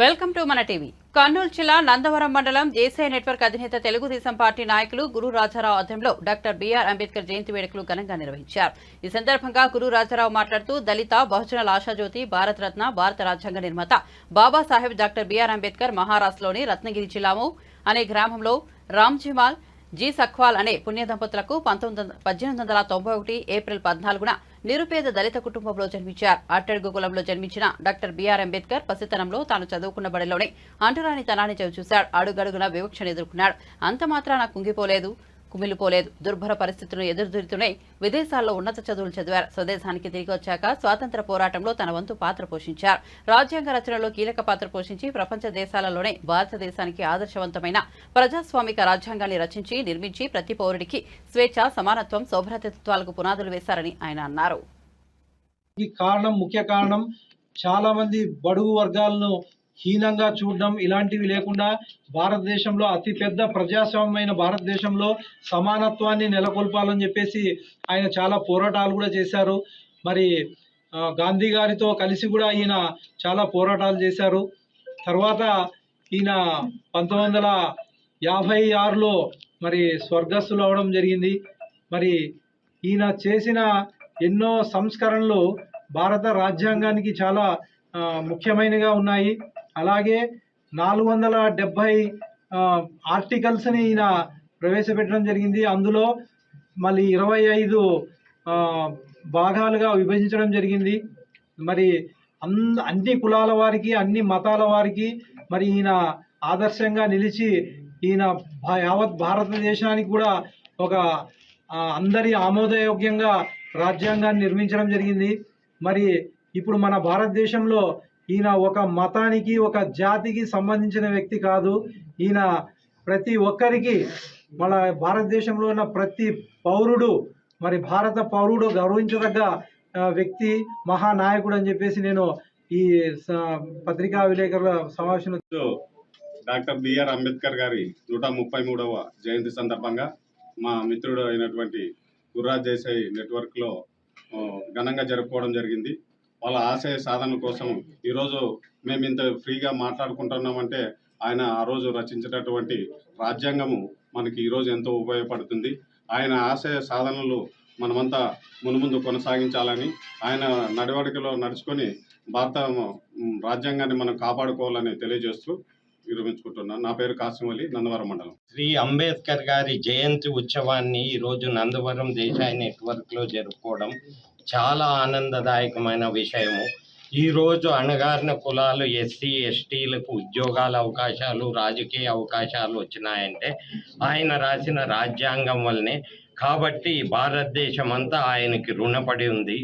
Welcome to మన TV. Kurnool జిల్లా నందవరం మండలం జేసీ నెట్వర్క్ అధినేత తెలుగుదేశం పార్టీ నాయకులు గురు రాజారావు ఆధ్వర్యంలో డాక్టర్ బీఆర్ అంబేద్కర్ జయంతి వేడుకలు ఘనంగా నిర్వహించారు. ఈ సందర్భంగా గురు రాజారావు మాట్లాడుతూ దళిత బహుజనుల ఆశాజ్యోతి భారతరత్న భారత రాజ్యాంగ నిర్మాత బాబాసాహెబ్ డాక్టర్ బీఆర్ అంబేద్కర్ మహారాష్ట్రలోని రత్నగిరి జిల్లాము అనే గ్రామంలో రామ్జీమాల్ జీ సఖ్వాల్ అనే పుణ్య దంపతులకు పంతొమ్మిది వందల- పద్దెనిమిది వందల తొంభై ఒకటి ఏప్రిల్ పద్నాలుగున నిరుపేద దళిత కుటుంబంలో జన్మించారు. అట్టడుగు కులంలో జన్మించిన డాక్టర్ బీఆర్ అంబేద్కర్ పసితనంలో తాను చదువుకున్న బడిలోనే అంటరానితనాన్ని చవిచూశాడు. అడుగడుగున వివక్షను ఎదుర్కొన్నాడు. అంత మాత్రాన కుంగిపోలేదు. కుమిలిపోలేదు. దుర్భర పరిస్థితులను ఎదురుదురుతూనే విదేశాల్లో ఉన్నత చదువులు చదివారు. స్వదేశానికి తిరిగి వచ్చాక స్వాతంత్ర పోరాటంలో తన వంతు పాత్ర పోషించారు. రాజ్యాంగ రచనలో కీలక పాత్ర పోషించి ప్రపంచ దేశాలలోనే భారతదేశానికి ఆదర్శవంతమైన ప్రజాస్వామిక రాజ్యాంగాన్ని రచించి నిర్మించి ప్రతి పౌరుడికి స్వేచ్ఛ సమానత్వం సౌభ్రతత్వాలకు పునాదులు వేశారని ఆయన అన్నారు. ఈ కారణం ముఖ్య కారణం చాలా మంది బడుగు వర్గాలను హీనంగా చూడడం ఇలాంటివి లేకుండా భారతదేశంలో అతి పెద్ద ప్రజాస్వామ్యమైన భారతదేశంలో సమానత్వాన్ని నెలకొల్పాలని చెప్పేసి ఆయన చాలా పోరాటాలు కూడా చేశారు. మరి గాంధీ గారితో కలిసి కూడా ఈయన చాలా పోరాటాలు చేశారు. తర్వాత ఈయన పంతొమ్మిది వందల యాభై ఆరులో మరి స్వర్గస్థులు అవడం జరిగింది. మరి ఈయన చేసిన ఎన్నో సంస్కరణలు భారత రాజ్యాంగానికి చాలా ముఖ్యమైనగా ఉన్నాయి. అలాగే నాలుగు వందల డెబ్భై ఆర్టికల్స్ని ఈయన ప్రవేశపెట్టడం జరిగింది. అందులో మళ్ళీ ఇరవై ఐదు భాగాలుగా విభజించడం జరిగింది. మరి అన్ అన్ని కులాల వారికి అన్ని మతాల వారికి మరి ఈయన ఆదర్శంగా నిలిచి ఈయన యావత్ భారతదేశానికి కూడా ఒక అందరి ఆమోదయోగ్యంగా రాజ్యాంగాన్ని నిర్మించడం జరిగింది. మరి ఇప్పుడు మన భారతదేశంలో ఈయన ఒక మతానికి ఒక జాతికి సంబంధించిన వ్యక్తి కాదు. ఈయన ప్రతి ఒక్కరికి మన భారతదేశంలో ఉన్న ప్రతి పౌరుడు మరి భారత పౌరుడు గౌరవించదగ్గ వ్యక్తి మహానాయకుడు అని చెప్పేసి నేను ఈ స- పత్రికా విలేకరుల సమావేశంలో డాక్టర్ బిఆర్ అంబేద్కర్ గారి నూట ముప్పై మూడవ జయంతి సందర్భంగా మా మిత్రుడు అయినటువంటి గుర్రాజ్ దేశాయ్ నెట్వర్క్లో ఘనంగా జరుపుకోవడం జరిగింది. వాళ్ళ ఆశయ సాధన కోసం ఈరోజు మేము ఇంత ఫ్రీగా మాట్లాడుకుంటున్నామంటే ఆయన ఆ రోజు రచించినటువంటి రాజ్యాంగము మనకి ఈరోజు ఎంతో ఉపయోగపడుతుంది. ఆయన ఆశయ సాధనలు మనమంతా మునుముందు కొనసాగించాలని ఆయన నడవడికలో నడుచుకొని భారత రాజ్యాంగాన్ని మనం కాపాడుకోవాలని తెలియజేస్తూ విరమించుకుంటున్నాను. నా పేరు కాసిమలి నందవరం మండలం. శ్రీ అంబేద్కర్ గారి జయంతి ఉత్సవాన్ని ఈరోజు నందవరం దేశాయ నెట్వర్క్లో జరుపుకోవడం చాలా ఆనందదాయకమైన విషయము. ఈరోజు అణగారిన కులాలు ఎస్సీ ఎస్టీలకు ఉద్యోగాల అవకాశాలు రాజకీయ అవకాశాలు వచ్చినాయంటే ఆయన రాసిన రాజ్యాంగం వల్లనే. కాబట్టి భారతదేశం అంతా ఆయనకి రుణపడి ఉంది.